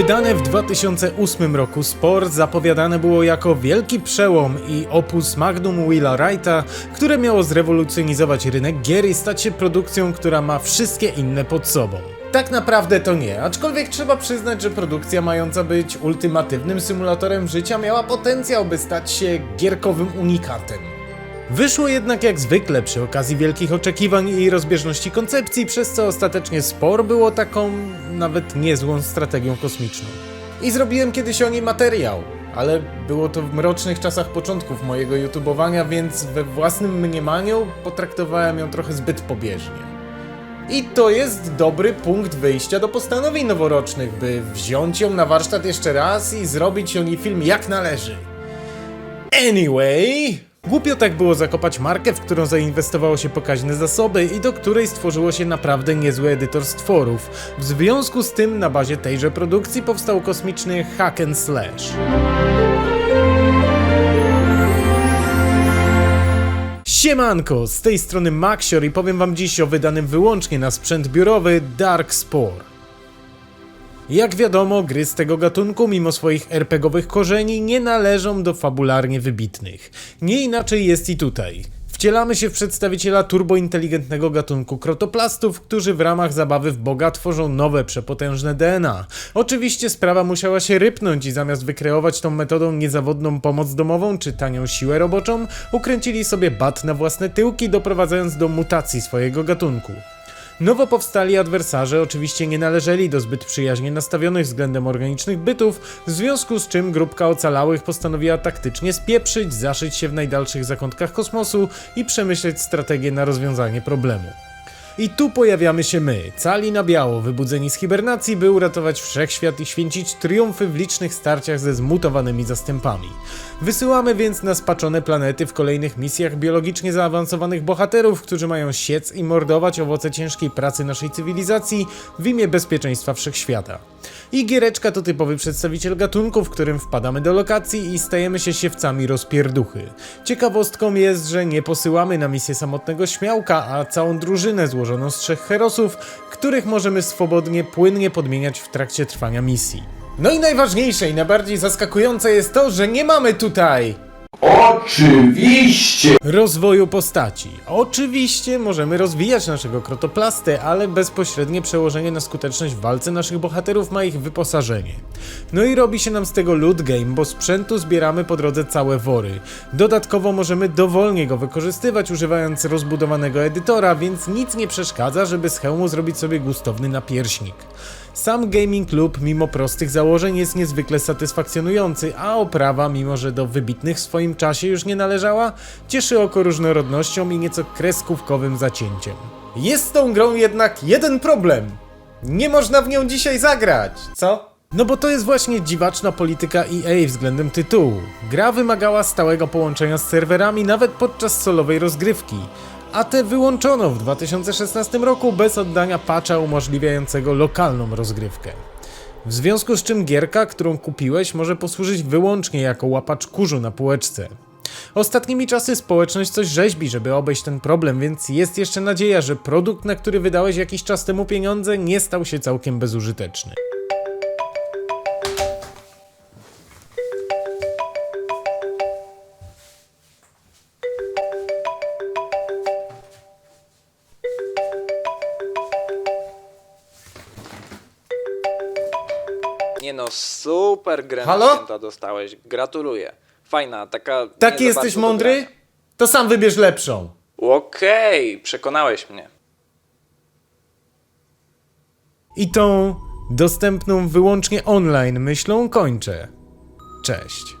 Wydane w 2008 roku Sport zapowiadane było jako wielki przełom i opus magnum Willa Wrighta, które miało zrewolucjonizować rynek gier i stać się produkcją, która ma wszystkie inne pod sobą. Tak naprawdę to nie, aczkolwiek trzeba przyznać, że produkcja mająca być ultimatywnym symulatorem życia miała potencjał, by stać się gierkowym unikatem. Wyszło jednak jak zwykle przy okazji wielkich oczekiwań i rozbieżności koncepcji, przez co ostatecznie spor było taką nawet niezłą strategią kosmiczną. I zrobiłem kiedyś o niej materiał, ale było to w mrocznych czasach początków mojego youtubowania, więc we własnym mniemaniu potraktowałem ją trochę zbyt pobieżnie. I to jest dobry punkt wyjścia do postanowień noworocznych, by wziąć ją na warsztat jeszcze raz i zrobić o niej film jak należy. Anyway, głupio tak było zakopać markę, w którą zainwestowało się pokaźne zasoby i do której stworzyło się naprawdę niezły edytor stworów. W związku z tym na bazie tejże produkcji powstał kosmiczny hack and slash. Siemanko, z tej strony Maxior i powiem wam dziś o wydanym wyłącznie na sprzęt biurowy Dark Spore. Jak wiadomo, gry z tego gatunku, mimo swoich RPGowych korzeni, nie należą do fabularnie wybitnych. Nie inaczej jest i tutaj. Wcielamy się w przedstawiciela turbointeligentnego gatunku krotoplastów, którzy w ramach zabawy w Boga tworzą nowe, przepotężne DNA. Oczywiście sprawa musiała się rypnąć i zamiast wykreować tą metodą niezawodną pomoc domową czy tanią siłę roboczą, ukręcili sobie bat na własne tyłki, doprowadzając do mutacji swojego gatunku. Nowo powstali adwersarze oczywiście nie należeli do zbyt przyjaźnie nastawionych względem organicznych bytów, w związku z czym grupka ocalałych postanowiła taktycznie spieprzyć, zaszyć się w najdalszych zakątkach kosmosu i przemyśleć strategię na rozwiązanie problemu. I tu pojawiamy się my, cali na biało, wybudzeni z hibernacji, by uratować wszechświat i święcić triumfy w licznych starciach ze zmutowanymi zastępami. Wysyłamy więc na spaczone planety w kolejnych misjach biologicznie zaawansowanych bohaterów, którzy mają siec i mordować owoce ciężkiej pracy naszej cywilizacji w imię bezpieczeństwa wszechświata. I giereczka to typowy przedstawiciel gatunku, w którym wpadamy do lokacji i stajemy się siewcami rozpierduchy. Ciekawostką jest, że nie posyłamy na misję samotnego śmiałka, a całą drużynę złożoną z trzech herosów, których możemy swobodnie, płynnie podmieniać w trakcie trwania misji. No i najważniejsze i najbardziej zaskakujące jest to, że nie mamy tutaj Oczywiście! rozwoju postaci. Oczywiście możemy rozwijać naszego krotoplastę, ale bezpośrednie przełożenie na skuteczność w walce naszych bohaterów ma ich wyposażenie. No i robi się nam z tego loot game, bo sprzętu zbieramy po drodze całe wory. Dodatkowo możemy dowolnie go wykorzystywać używając rozbudowanego edytora, więc nic nie przeszkadza, żeby z hełmu zrobić sobie gustowny napierśnik. Sam Gaming Club, mimo prostych założeń, jest niezwykle satysfakcjonujący, a oprawa, mimo że do wybitnych swoim czasie już nie należała, cieszy oko różnorodnością i nieco kreskówkowym zacięciem. Jest z tą grą jednak jeden problem. Nie można w nią dzisiaj zagrać, co? No bo to jest właśnie dziwaczna polityka EA względem tytułu. Gra wymagała stałego połączenia z serwerami nawet podczas solowej rozgrywki, a te wyłączono w 2016 roku bez oddania patcha umożliwiającego lokalną rozgrywkę. W związku z czym gierka, którą kupiłeś, może posłużyć wyłącznie jako łapacz kurzu na półeczce. Ostatnimi czasy społeczność coś rzeźbi, żeby obejść ten problem, więc jest jeszcze nadzieja, że produkt, na który wydałeś jakiś czas temu pieniądze, nie stał się całkiem bezużyteczny. Nie no, super grę Halo? na święta dostałeś. Gratuluję. Fajna, taka... nie Taki jesteś bardzo mądry? To sam wybierz lepszą. Okej, przekonałeś mnie. I tą dostępną wyłącznie online myślą kończę. Cześć.